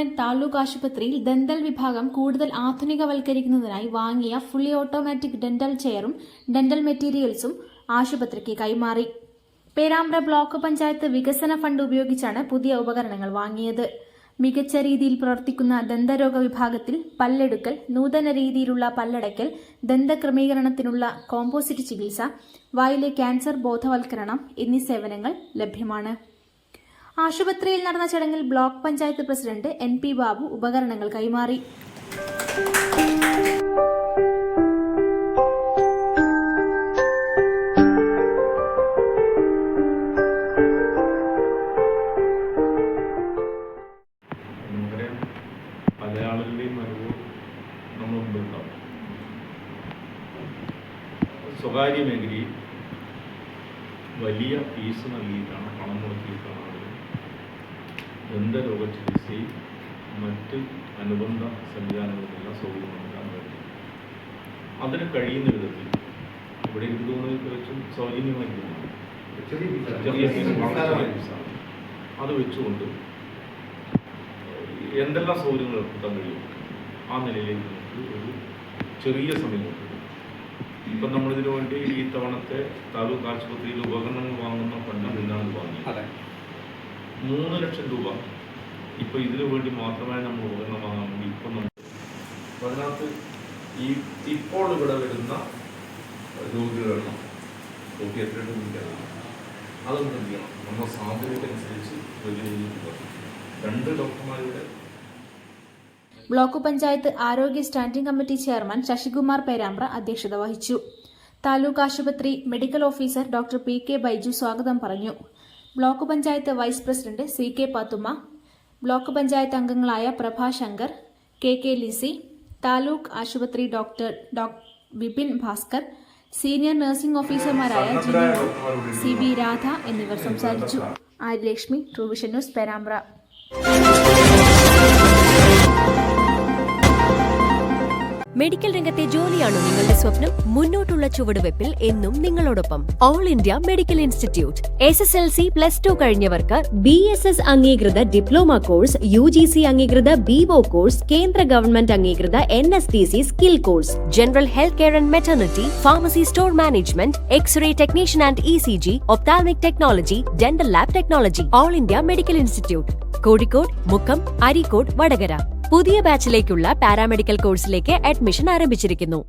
Government taluk ആശുപത്രിയിൽ dental വിഭാഗം കൂടുതൽ ആധുനികവൽക്കരിക്കുന്നതിനായി വാങ്ങിയ ഫുള്ളി ഓട്ടോമാറ്റിക് ഡെന്റൽ ചെയറും ഡെന്റൽ മെറ്റീരിയൽസും ആശുപത്രിക്ക് കൈമാറി. പേരാമ്പ്ര ബ്ലോക്ക് പഞ്ചായത്ത് വികസന ഫണ്ട് ഉപയോഗിച്ചാണ് പുതിയ ഉപകരണങ്ങൾ വാങ്ങിയത്. മികച്ച രീതിയിൽ പ്രവർത്തിക്കുന്ന ദന്തരോഗ വിഭാഗത്തിൽ പല്ലെടുക്കൽ നൂതന രീതിയിലുള്ള പല്ലടയ്ക്കൽ ദന്തക്രമീകരണത്തിനുള്ള കോമ്പോസിറ്റ് ചികിത്സ വായിലെ ക്യാൻസർ ബോധവൽക്കരണം എന്നീ സേവനങ്ങൾ ലഭ്യമാണ്. ആശുപത്രിയിൽ നടന്ന ചടങ്ങിൽ block panchayat president N P Babu ഉപകരണങ്ങൾ കൈമാറി. സ്വകാര്യ മേഖലയിൽ വലിയ ഫീസ് നൽകിയിട്ടാണ് പണം മുടക്കിയിട്ടാണ് ദന്തരോഗ ചികിത്സയും മറ്റ് അനുബന്ധ സംവിധാനങ്ങളുമെല്ലാം സൗകര്യമാക്കാൻ വേണ്ടി അതിന് കഴിയുന്ന വിധത്തിൽ ഇവിടെ ഇരുന്നു വെച്ചും സൗജന്യമായി ചെറിയ അത് വെച്ചുകൊണ്ട് എന്തെല്ലാം സൗകര്യങ്ങൾ ഏർപ്പെടുത്താൻ കഴിയും? ആ നിലയിലേക്ക് നമുക്ക് ഒരു ചെറിയ സമയം ഇപ്പം നമ്മളിതിനു വേണ്ടി ഈ തവണത്തെ താലൂക്ക് ആശുപത്രിയിൽ ഉപകരണങ്ങൾ വാങ്ങുന്ന ഫണ്ട് നിന്നാണ് വാങ്ങി വാങ്ങിയത് മൂന്ന് ലക്ഷം രൂപ. ഇപ്പോൾ ഇതിനു വേണ്ടി മാത്രമായി നമ്മൾ ഉപകരണം വാങ്ങാൻ വേണ്ടി ഇപ്പം നമ്മൾ അപ്പോൾ അതിനകത്ത് ഈ ഇപ്പോൾ ഇവിടെ വരുന്ന രോഗികളെണ്ണം രോഗി എനിക്കറിയാം അതൊന്നും എന്ത് ചെയ്യണം? നമ്മുടെ സാധ്യതയ്ക്കനുസരിച്ച് രണ്ട് ഡോക്ടർമാരുടെ ബ്ലോക്ക് പഞ്ചായത്ത് ആരോഗ്യ standing committee chairman Sasikumar Perambra അധ്യക്ഷത വഹിച്ചു. താലൂക്ക് ആശുപത്രി medical officer doctor P K Baiju സ്വാഗതം പറഞ്ഞു. Block panchayat vice president C K Pathumma block panchayat അംഗങ്ങളായ പ്രഭാശങ്കർ കെ കെ ലിസി താലൂക്ക് ആശുപത്രി doctor doc Vipin Bhaskar senior nursing ഓഫീസർമാരായ ജിനി സി ബി രാധ എന്നിവർ സംസാരിച്ചു. Aryalakshmi truevision news Perambra. Medical രംഗത്തെ ജോലിയാണ് നിങ്ങളുടെ സ്വപ്നം? മുന്നോട്ടുള്ള ചുവടുവെപ്പിൽ എന്നും നിങ്ങളോടൊപ്പം. All India medical institute S S L C plus two കഴിഞ്ഞവർക്ക് B S S അംഗീകൃത diploma course U G C അംഗീകൃത ബിഒ കോഴ്സ് കേന്ദ്ര ഗവൺമെന്റ് അംഗീകൃത N S D C skill course general health care and maternity pharmacy store management x-ray technician and E C G ophthalmic technology dental lab technology all India medical institute Kozhikode Mukkam Areekode Vadakara. പുതിയ ബാച്ചിലേക്കുള്ള paramedical കോഴ്സിലേക്ക് admission ആരംഭിച്ചിരിക്കുന്നു.